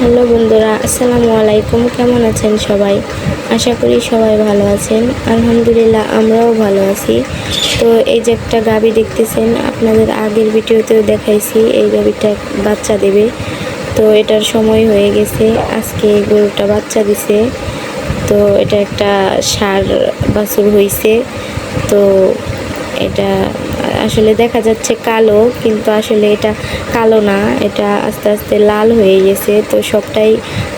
Hello বন্ধুরা, আসসালামু আলাইকুম। কেমন আছেন সবাই? আশা করি সবাই ভালো আছেন। আলহামদুলিল্লাহ, আমরাও ভালো আছি। তো এই যে একটা গাবি দেখতেছেন, আপনাদের আগের ভিডিওতেও দেখাইছি, এই গাবিটা বাচ্চা দেবে। তো এটার সময় হয়ে গেছে, আজকে গরুটা বাচ্চা দিছে। তো এটা একটা সার বাছুর হয়েছে তো এটা আসলে দেখা যাচ্ছে কালো, কিন্তু আসলে এটা কালো না, এটা আস্তে আস্তে লাল হয়ে গেছে। তো সবটাই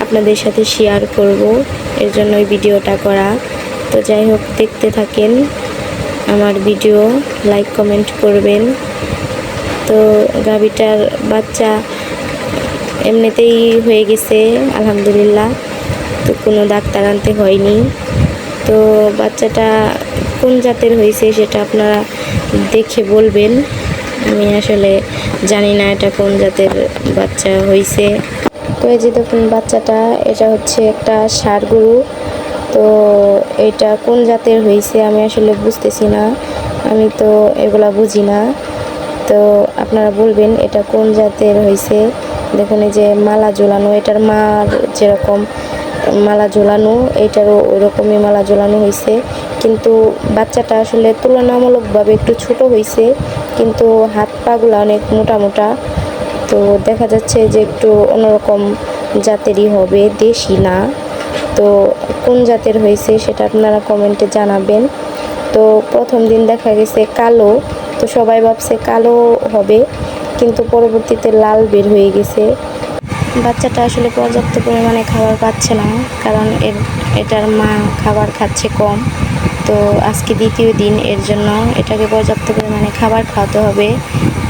আপনাদের সাথে শেয়ার করব, এর জন্য ওই ভিডিওটা করা। তো যাই হোক, দেখতে থাকেন আমার ভিডিও লাইক কমেন্ট করবেন। তো গাভিটার বাচ্চা এমনিতেই হয়ে গেছে, আলহামদুলিল্লাহ। তো কোনো ডাক্তার আনতে হয়নি। তো বাচ্চাটা কোন জাতের হয়েছে সেটা আপনারা দেখে বলবেন। আমি আসলে জানি না এটা কোন জাতের বাচ্চা হয়েছে তো এই যে দেখুন বাচ্চাটা, এটা হচ্ছে একটা ষাড় গরু। তো এটা কোন জাতের হয়েছে আমি আসলে বুঝতেছি না। আমি তো এগুলা বুঝি না। তো আপনারা বলবেন এটা কোন জাতের হয়েছে দেখুন এই যে মালা ঝোলানো, এটার মার যেরকম মালা ঝোলানো, এটারও ওই রকমই মালা ঝোলানো হয়েছে কিন্তু বাচ্চাটা আসলে তুলনামূলকভাবে একটু ছোট হয়েছে কিন্তু হাত পাগুলো অনেক মোটা মোটা। তো দেখা যাচ্ছে যে একটু অন্যরকম জাতেরই হবে, দেশি না। তো কোন জাতের হয়েছে সেটা আপনারা কমেন্টে জানাবেন। তো প্রথম দিন দেখা গেছে কালো, তো সবাই ভাবছে কালো হবে, কিন্তু পরবর্তীতে লাল বের হয়ে গেছে। বাচ্চাটা আসলে পর্যাপ্ত পরিমাণে খাবার পাচ্ছে না, কারণ এর, এটার মা খাবার খাচ্ছে কম। তো আজকে দ্বিতীয় দিন, এর জন্য এটাকে পর্যাপ্ত পরিমাণে খাবার খাওয়াতে হবে।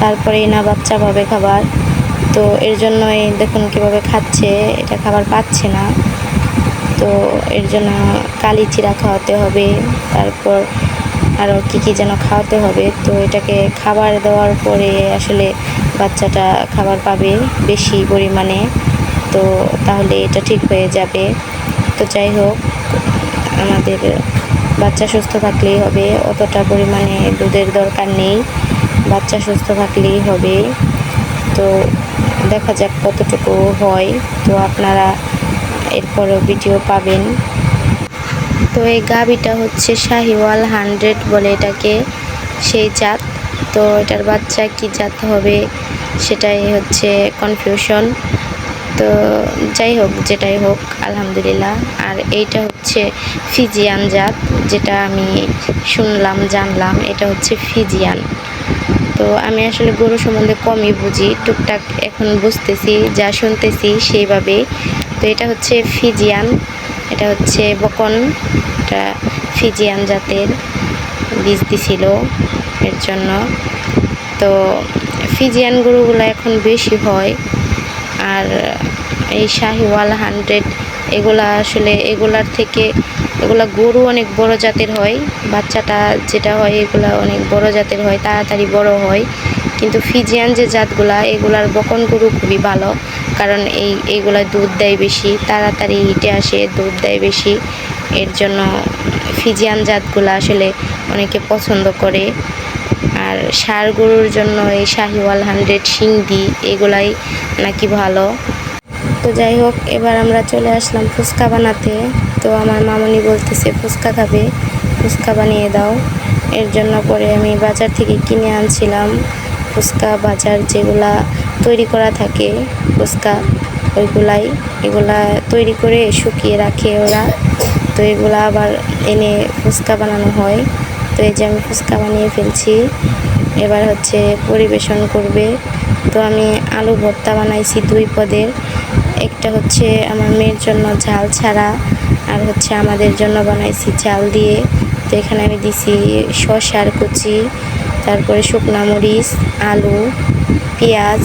তারপরে না বাচ্চা পাবে খাবার। তো এর জন্যই দেখুন কীভাবে খাচ্ছে, এটা খাবার পাচ্ছে না। তো এর জন্য কালি চিরা খাওয়াতে হবে। তারপর আরও কী কী যেন খাওয়াতে হবে। তো এটাকে খাবার দেওয়ার পরে আসলে বাচ্চাটা খাবার পাবে বেশি পরিমাণে, তো তাহলে এটা ঠিক হয়ে যাবে। তো যাই হোক, আমাদের বাচ্চা সুস্থ থাকলেই হবে, অতটা পরিমাণে দুধের দরকার নেই, বাচ্চা সুস্থ থাকলেই হবে। তো দেখা যাক কতটুকু হয়, তো আপনারা এরপরও ভিডিও পাবেন। তো এই গাভিটা হচ্ছে শাহিওয়াল হান্ড্রেড বলে এটাকে, সেই জাত। তো এটার বাচ্চা কি জাত হবে সেটাই হচ্ছে কনফিউশন তো যাই হোক, যেটাই হোক, আলহামদুলিল্লাহ। আর এইটা হচ্ছে ফিজিয়ান জাত, যেটা আমি শুনলাম, জানলাম, এটা হচ্ছে ফিজিয়ান। তো আমি আসলে গরু সম্বন্ধে কমই বুঝি, টুকটাক এখন বুঝতেছি, যা শুনতেছি সেইভাবে। তো এটা হচ্ছে ফিজিয়ান, এটা হচ্ছে বকন, এটা ফিজিয়ান জাতের বীজ দিছিল। এর জন্য। তো ফিজিয়ান গরুগুলো এখন বেশি হয়। আর এই শাহিওয়াল হান্ড্রেড, এগুলা আসলে এগুলার থেকে, এগুলা গরু অনেক বড় জাতের হয়। বাচ্চাটা যেটা হয়, এগুলা অনেক বড় জাতের হয়, তাড়াতাড়ি বড় হয়। কিন্তু ফিজিয়ান যে জাতগুলা, এগুলার বকন গরু খুবই ভালো। কারণ এই, এইগুলা দুধ দেয় বেশি, তাড়াতাড়ি হিটে আসে, দুধ দেয় বেশি। এর জন্য ফিজিয়ান জাতগুলো আসলে অনেকে পছন্দ করে। আর ষাঁড় গরুর জন্য এই শাহিওয়াল হান্ড্রেড সিংদি এগুলাই নাকি ভালো। তো যাই হোক, এবার আমরা চলে আসলাম ফুচকা বানাতে। তো আমার মামনি বলতেছে, ফুচকা খাবে, ফুচকা বানিয়ে দাও। এর জন্য পরে আমি বাজার থেকে কিনে আনছিলাম ফুচকা বাজার যেগুলা তৈরি করা থাকে, ফুচকা ওইগুলাই। এগুলা তৈরি করে শুকিয়ে রাখে ওরা। তো এগুলা আবার এনে ফুচকা বানানো হয়। তো এই যে আমি ফুচকা বানিয়ে ফেলছি। এবার হচ্ছে পরিবেশন করবে। তো আমি আলু ভর্তা বানাইছি দুই পদের। একটা হচ্ছে আমার মেয়ের জন্য ঝাল ছাড়া, আর হচ্ছে আমাদের জন্য বানাইছি ঝাল দিয়ে। তো এখানে আমি দিছি শসার কুচি, তারপরে শুকনা মরিচ, আলু, পেঁয়াজ,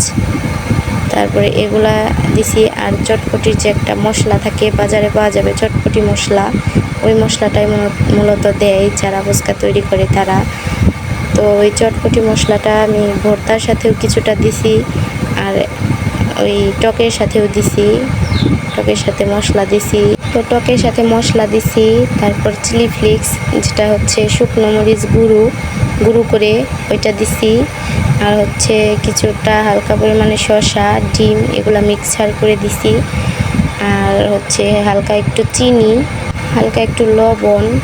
তারপরে এগুলা দিছি আর চটপটির যে একটা মশলা থাকে, বাজারে পাওয়া যাবে চটপটি মশলা। ওই মশলাটাই মূলত- দেয় যারা ফুচকা তৈরি করে তারা। তো ওই চটপটি মশলাটা আমি ভর্তার সাথেও কিছুটা দিছি আর ওই টকের সাথেও দিছি। টকের সাথে মশলা দিছি। তো টকের সাথে মশলা দিছি, তারপর চিলি ফ্লিক্স, যেটা হচ্ছে শুকনো মরিচ গুঁড়ো গুঁড়ো করে ওইটা দিছি। আর হচ্ছে কিছুটা হালকা পরিমাণে শসা, ডিম এগুলো মিক্সার করে দিছি। আর হচ্ছে হালকা একটু চিনি, হালকা একটু লবণ,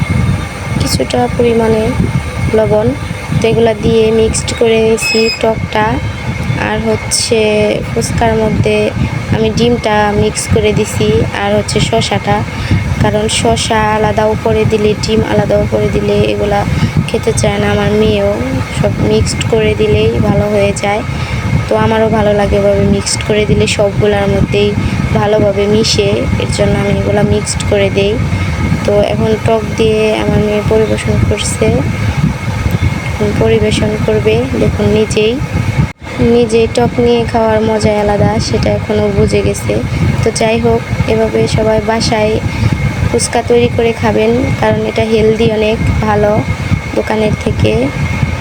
কিছুটা পরিমাণে লবণ। তো এগুলো দিয়ে মিক্সড করে নিয়েছি টকটা। আর হচ্ছে ফুচকার মধ্যে আমি ডিমটা মিক্স করে দিছি আর হচ্ছে শসাটা। কারণ শসা আলাদা উপরে দিলে, ডিম আলাদা উপরে দিলে এগুলা খেতে চায় না, আমার মেয়েও। সব মিক্সড করে দিলেই ভালো হয়ে যায়। তো আমারও ভালো লাগে এভাবে মিক্সড করে দিলে সবগুলোর মধ্যেই ভালোভাবে মিশে। এর জন্য আমি এগুলো মিক্সড করে দেই। তো এখন টক দিয়ে আমার মেয়ে পরিবেশন করছে। পরিবেশন করবে, দেখুন নিজেই। নিজে টক নিয়ে খাওয়ার মজাই আলাদা, সেটা এখনও বুঝে গেছে। তো যাই হোক, এভাবে সবাই বাসায় ফুচকা তৈরি করে খাবেন, কারণ এটা হেলদি অনেক, ভালো। দোকানের থেকে।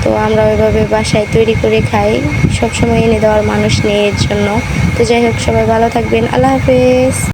তো আমরা ওইভাবে বাসায় তৈরি করে খাই। সবসময় এনে দেওয়ার মানুষ নেই এর জন্য। তো যাই হোক, সবাই ভালো থাকবেন। আল্লাহ হাফেজ।